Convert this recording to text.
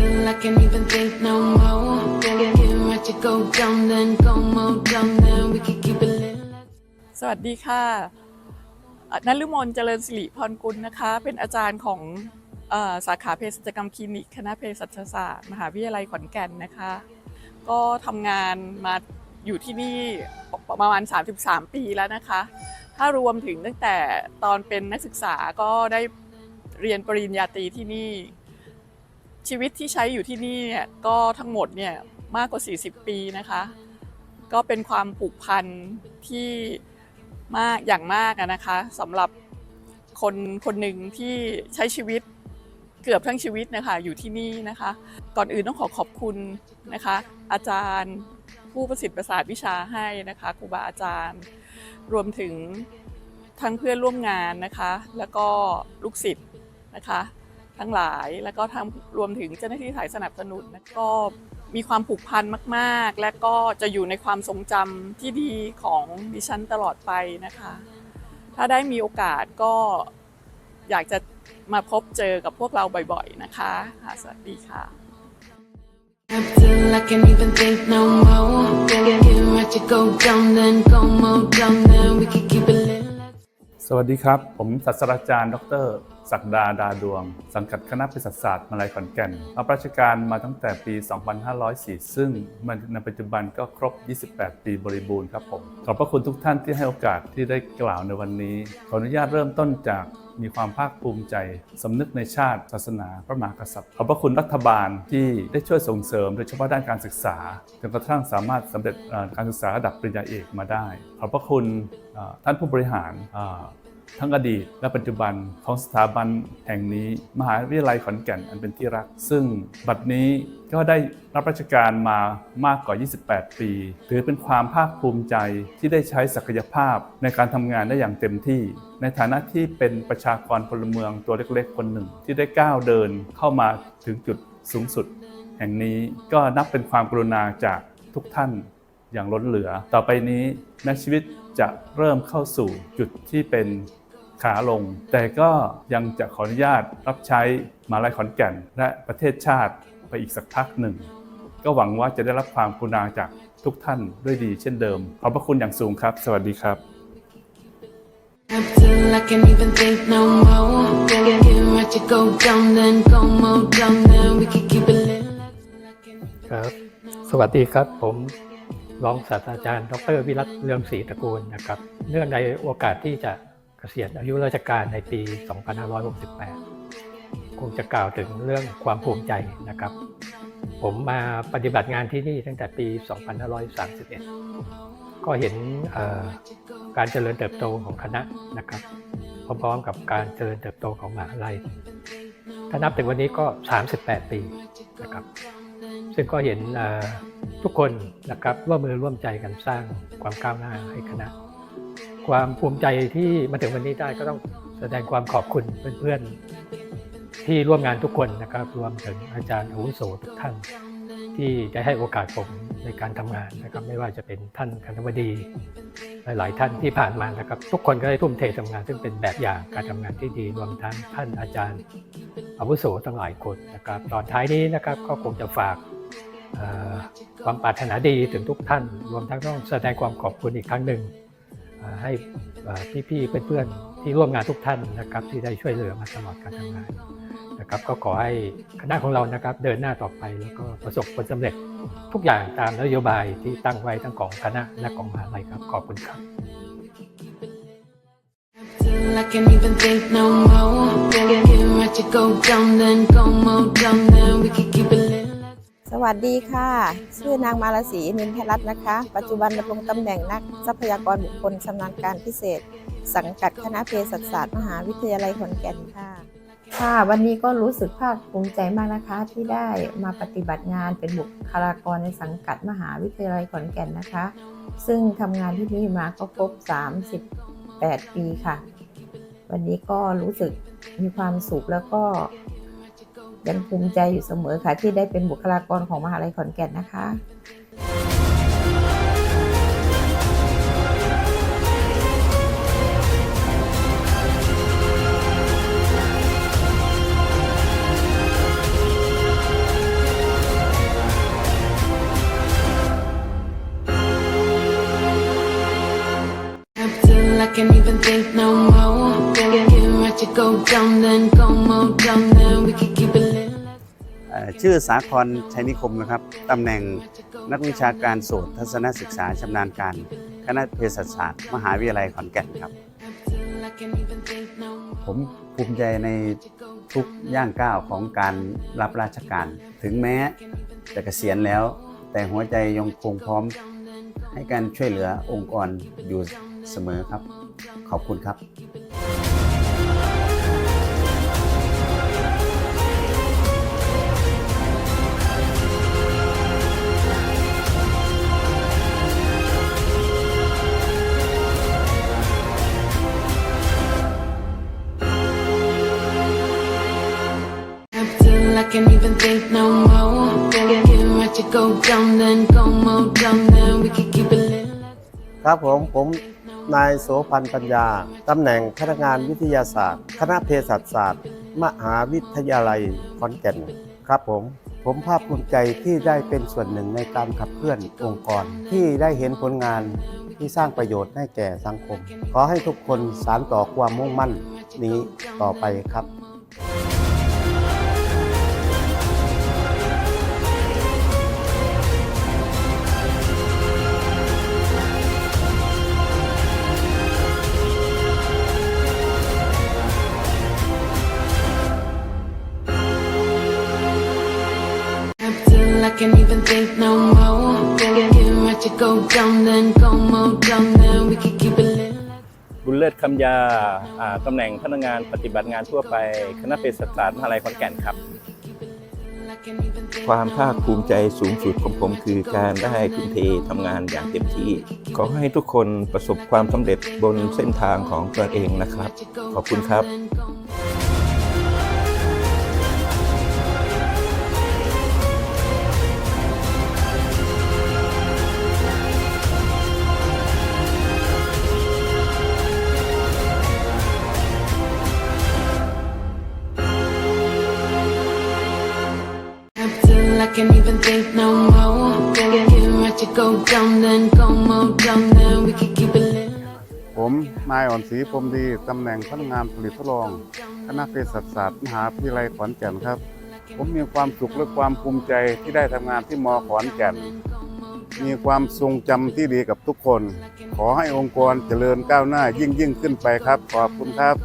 Up till I can't even think no more. Get, get ready to go down, then go more down, then we can keep it lit. สวัสดีค่ะอะนฤมลเจริญสิริพรกุลนะคะ เป็นอาจารย์ของเออสาขาเภสัชกรรมคลินิก คณะเภสัชศาสตร์ มหาวิทยาลัยขอนแก่นนะคะ ก็ทำงานมาอยู่ที่นี่ประมาณ 33 ปีแล้วนะคะ ถ้ารวมถึงตั้งแต่ตอนเป็นนักศึกษาก็ได้เรียนปริญญาตรีที่นี่ ชีวิตที่ใช้อยู่ที่นี่เนี่ยก็ทั้งหมดเนี่ยมากกว่า 40 ปีนะคะ ก็เป็นความผูกพันที่มากอย่างมากนะคะสำหรับคนคนหนึ่งที่ใช้ชีวิตเกือบทั้งชีวิตนะคะอยู่ที่นี่นะคะ ก่อนอื่นต้องขอขอบคุณนะคะ อาจารย์ผู้ประสิทธิ์ประสาทวิชาให้นะคะครูบาอาจารย์ รวมถึงทั้งเพื่อนร่วมงานนะคะ แล้วก็ลูกศิษย์นะคะ ทั้งหลาย แล้วก็ทางรวมถึงเจ้าหน้าที่สายสนับสนุนนะก็มีความผูกพันมาก ๆ และก็จะอยู่ในความทรงจำที่ดีของดิฉันตลอดไปนะคะ ถ้าได้มีโอกาสก็อยากจะมาพบเจอกับพวกเราบ่อย ๆ นะคะค่ะสวัสดีค่ะ Up till I can't even think no more. Get, get ready to go down, then go more down, then we can keep it lit. สวัสดีครับ ผมศาสตราจารย์ ดร ศักดาดาดวง สังกัดคณะเภสัชศาสตร์มาลัยขอนแก่นรับราชการมาตั้งแต่ปี 2504 ซึ่งมันในปัจจุบันก็ครบ 28 ปีบริบูรณ์ครับผม ขอบพระคุณทุกท่านที่ให้โอกาสที่ได้กล่าวในวันนี้ ขออนุญาตเริ่มต้นจากมีความภาคภูมิใจ สำนึกในชาติ ศาสนา พระมหากษัตริย์ ขอบพระคุณรัฐบาลที่ได้ช่วยส่งเสริม โดยเฉพาะด้านการศึกษาจนกระทั่งสามารถสำเร็จการศึกษาระดับปริญญาเอกมาได้ ขอบพระคุณท่านผู้บริหาร ทั้งอดีตและปัจจุบันของสถาบันแห่งนี้ มหาวิทยาลัยขอนแก่นอันเป็นที่รัก ซึ่งบัดนี้ก็ได้รับราชการมามากกว่า 28 ปี ถือเป็นความภาคภูมิใจที่ได้ใช้ศักยภาพในการทำงานได้อย่างเต็มที่ ในฐานะที่เป็นประชากรพลเมืองตัวเล็กๆ คนหนึ่ง ที่ได้ก้าวเดินเข้ามาถึงจุดสูงสุด แห่งนี้ก็นับเป็นความกรุณาจากทุกท่านอย่างล้นเหลือ ต่อไปนี้แม้ชีวิตจะเริ่มเข้าสู่จุดที่เป็น ขาลง แต่ก็ยังจะขออนุญาตรับใช้มหาลัยขอนแก่น และประเทศชาติไปอีกสักพักหนึ่ง ก็หวังว่าจะได้รับความกรุณาจากทุกท่านด้วยดีเช่นเดิม ขอบพระคุณอย่างสูงครับ สวัสดีครับ Up till I can't even think no more. Get, get ready to go down, then go more down, then we can keep it lit. ครับ สวัสดีครับ ผมรองศาสตราจารย์ ดรวิรัตเรืองศรีตระกูลนะครับ เนื่องในโอกาสที่จะ เกษียณอายุราชการในปี 2568 คงจะกล่าวถึงเรื่องความภูมิใจนะครับ ผมมาปฏิบัติงานที่นี่ตั้งแต่ปี 2531 ก็เห็นการเจริญเติบโตของคณะนะครับพร้อมๆกับการเจริญเติบโตของมหาลัย ถ้านับถึงวันนี้ก็ 38 ปีนะครับ ซึ่งก็เห็นทุกคนนะครับร่วมมือร่วมใจกันสร้างความก้าวหน้าให้คณะ ความภูมิใจที่มาถึงวันนี้ได้ก็ต้องแสดงความขอบคุณเพื่อนๆที่ร่วมงานทุกคนนะครับ รวมถึงอาจารย์อาวุโสทุกท่าน ที่ได้ให้โอกาสผมในการทำงานนะครับ ไม่ว่าจะเป็นท่านคณบดีหลายๆท่านที่ผ่านมานะครับ ทุกคนก็ได้ทุ่มเททำงานซึ่งเป็นแบบอย่างการทำงานที่ดีรวมทั้งท่านอาจารย์อาวุโสทั้งหลายคนนะครับ ตอนท้ายนี้นะครับก็คงจะฝากความปรารถนาดีถึงทุกท่าน รวมทั้งต้องแสดงความขอบคุณอีกครั้งหนึ่ง ให้เอ่พี่ๆเพื่อนๆที่ร่วมงานทุกท่านนะครับ ที่ได้ช่วยเหลือมาตลอดการทำงานนะครับ ก็ขอให้คณะของเรานะครับ เดินหน้าต่อไปแล้วก็ประสบผลสำเร็จทุกอย่างตามนโยบายที่ตั้งไว้ทั้งของคณะและของมหาลัยครับขอบคุณครับ I can't even think no more. Get, get ready to go down, then go more down, then we can keep it. สวัสดีค่ะ ชื่อนางมาลาศีนินทรัตน์นะคะ ปัจจุบันดำรงตำแหน่งนักทรัพยากรบุคคลชำนาญการพิเศษ สังกัดคณะเภสัชศาสตร์มหาวิทยาลัยขอนแก่นค่ะ ค่ะ วันนี้ก็รู้สึกภาคภูมิใจมากนะคะ ที่ได้มาปฏิบัติงานเป็นบุคลากรในสังกัดมหาวิทยาลัยขอนแก่นนะคะ ซึ่งทำงานที่นี่มาก็ครบ 38 ปีค่ะ วันนี้ก็รู้สึกมีความสุขแล้วก็ ยังภูมิใจอยู่เสมอค่ะ ที่ได้เป็นบุคลากรของมหาลัยขอนแก่นนะคะ I can't even think no more. Feeling right to go dumb, then go more dumb. ชื่อสาครชัยนิคมนะครับตำแหน่งนักวิชาการโสตทัศนศึกษาชำนาญการ คณะเภสัชศาสตร์ มหาวิทยาลัยขอนแก่นครับ ผมภูมิใจในทุกย่างก้าวของการรับราชการ ถึงแม้จะเกษียณแล้ว แต่หัวใจยังคงพร้อม ให้การช่วยเหลือองค์กรอยู่เสมอครับ ขอบคุณครับ go dumb, then go more dumb, then we can keep it lit. ครับผมผมนายโสพันธ์ปัญญา ตำแหน่งพนักงานวิทยาศาสตร์ คณะเภสัชศาสตร์ มหาวิทยาลัยขอนแก่นครับผม ผมภาคภูมิใจที่ได้เป็นส่วนหนึ่งในการขับเคลื่อนองค์กร ที่ได้เห็นผลงานที่สร้างประโยชน์ให้แก่สังคม ขอให้ทุกคนสานต่อความมุ่งมั่นนี้ต่อไปครับ think no more. Get, get right to go dumb, then go more dumb, then we can keep it lit. บุญเลิศคำยาอ่าตำแหน่งพนักงานปฏิบัติงานทั่วไป คณะเภสัชศาสตร์มหาลัยขอนแก่นครับ I can't even think ความภาคภูมิใจสูงสุดของผมคือการได้ทุ่มเททำงานอย่างเต็มที่ ขอให้ทุกคนประสบความสำเร็จบนเส้นทางของตัวเองนะครับ ขอบคุณครับ can't even think no more. Get, get right to go dumb, then go more dumb, then we can keep it lit. ผมนายอ่อนศรีพรมดีตำแหน่งพนักงานผลิตทดลอง คณะเภสัชศาสตร์มหาวิทยาลัยขอนแก่นครับ ผมมีความสุขและความภูมิใจที่ได้ทำงานที่มอขอนแก่น มีความทรงจำที่ดีกับทุกคน ขอให้องค์กรเจริญก้าวหน้ายิ่งยิ่งขึ้นไปครับ ขอบคุณครับ